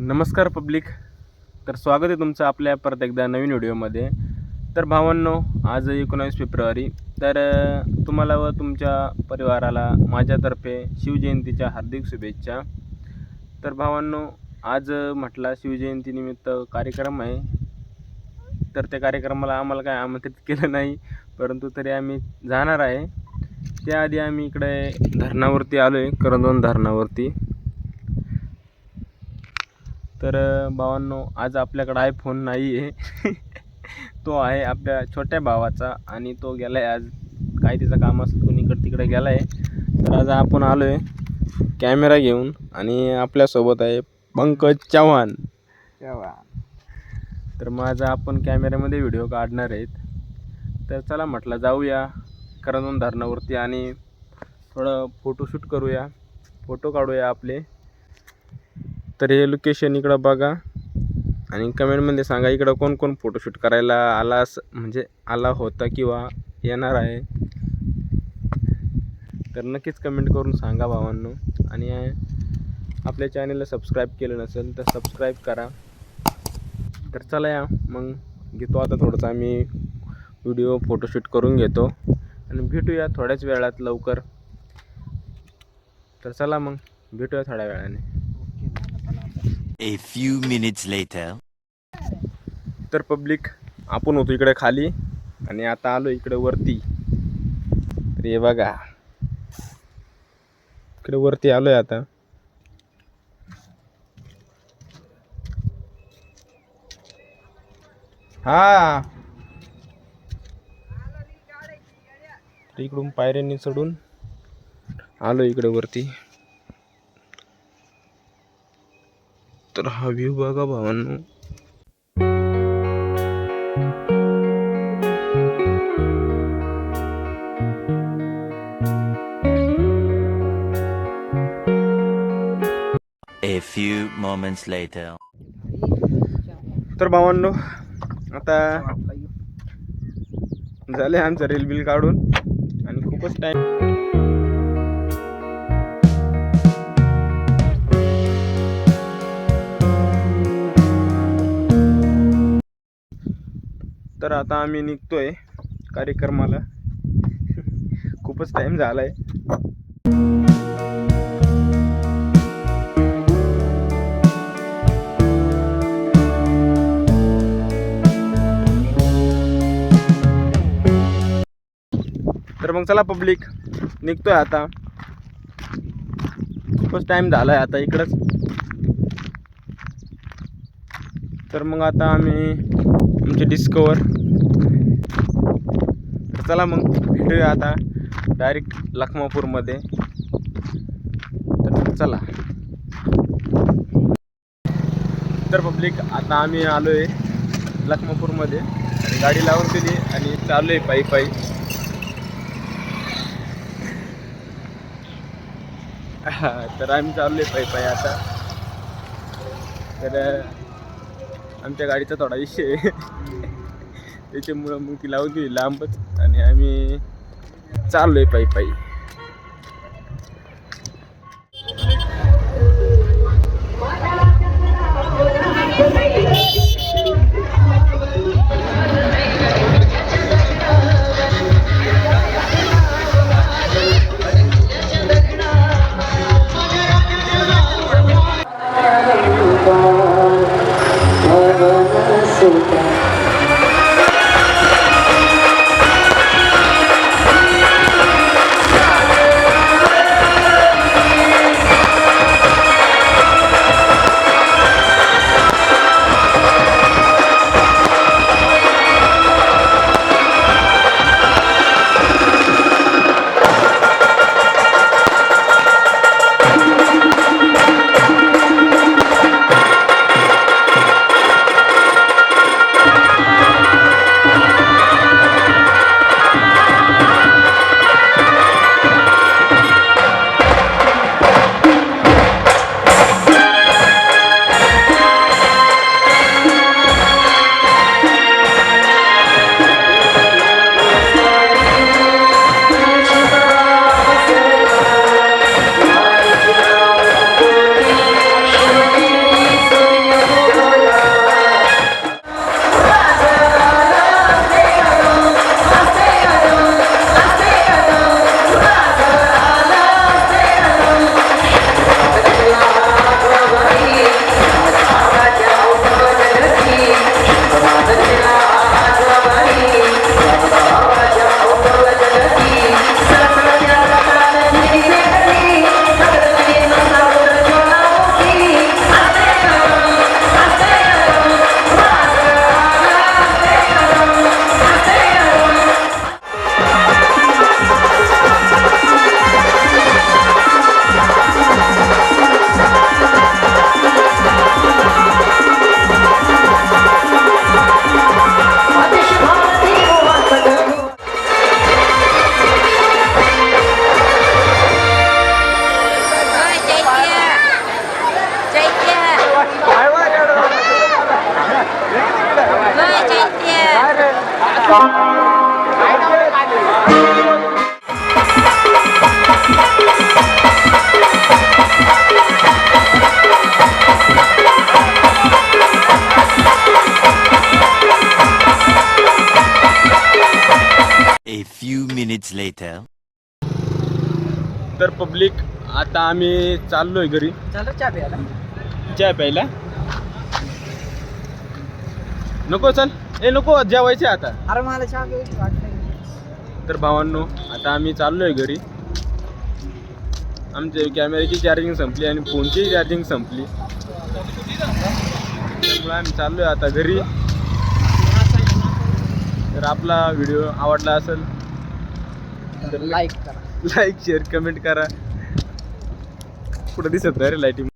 नमस्कार पब्लिक. तर स्वागत आहे तुमचं आपल्या परत एकदा नवीन व्हिडिओमध्ये. तर भावांनो आज एकोणावीस फेब्रुवारी. तर तुम्हाला व तुमच्या परिवाराला माझ्यातर्फे शिवजयंतीच्या हार्दिक शुभेच्छा. तर भावांनो आज म्हटला शिवजयंतीनिमित्त कार्यक्रम आहे. तर त्या कार्यक्रमाला आम्हाला काय आमंत्रित केलं नाही परंतु तरी आम्ही जाणार आहे. त्याआधी आम्ही इकडे धरणावरती आलो आहे करंदोन धरणावरती. तर भावांनो आज आपल्याकडं आयफोन नाही आहे तो आहे आपल्या छोट्या भावाचा आणि तो गेला आहे आज. काय तिचं काम असतं कोणी इकडं तिकडे गेला आहे तर आज आपण आलो आहे कॅमेरा घेऊन आणि आपल्यासोबत आहे पंकज चव्हाण. तर माझा आपण कॅमेऱ्यामध्ये व्हिडिओ काढणार आहेत. तर चला म्हटलं जाऊया करंदोन धरणावरती आणि थोडं फोटोशूट करूया. फोटो काढूया आपले. तर हे लोकेशन इकडं बघा. आणि कमेंटमध्ये सांगा इकडं कोण कोण फोटोशूट करायला आला अस म्हणजे आला होता किंवा येणार आहे. तर नक्कीच कमेंट करून सांगा भावांनो. आणि आपल्या चॅनलला सबस्क्राईब केलं नसेल तर सबस्क्राईब करा. तर चला या मग घेतो आता थोडंसं आम्ही व्हिडिओ फोटोशूट करून घेतो. आणि भेटूया थोड्याच वेळात लवकर. तर चला मग भेटूया थोड्या वेळाने. A few minutes later. तर पब्लिक आपण होतो इकडे खाली आणि आता आलो इकडे वरती. तर हे बघा. इकडे वरती आलोय आता. हा. इकडून पायऱ्यांनी चढून आलो इकडे वरती. तर हा व्ह्यू बघा भावांनो A few moments later. तर भावांनो आता झाले आमचं रेल बिल काढून आणि खूपच टाईम तर आता आम्ही निघतोय कार्यक्रमाला. खूपच टाईम झालाय. तर मग चला पब्लिक निघतोय आता. खूपच टाईम झालाय आता इकडंच. तर मग आता आम्ही आमचे डिस्कवर तर चला मग भेटूया आता डायरेक्ट लखमापूरमध्ये. तर चला. तर पब्लिक आता आम्ही आलो आहे लखमापूरमध्ये. आणि गाडी लावून दिली आणि चाललो आहे पायी पायी. तर आम्ही चाललो आहे पायी पायी आता. तर आमच्या गाडीचा थोडा विषय आहे. त्याच्यामुळं मग ती लावून लांबच. आणि आम्ही चाललो आहे पायी पायी. तर पब्लिक आता आम्ही चाललोय घरी. चालू चहा प्यायला. चहा प्यायला. नको चल. ए नको जेवायचे आता. अरे मला चहा प्यायची वाट नाही. तर भावांनो आता आम्ही चाललोय घरी. आमच्या कॅमेऱ्याची चार्जिंग संपली आणि फोनची चार्जिंग संपली. त्यामुळे आम्ही चाललोय आता घरी. तर आपला व्हिडिओ आवडला असेल तर लाईक करा. लाईक शेअर कमेंट करा. कुठं दिसत नाही रे लाईटिंग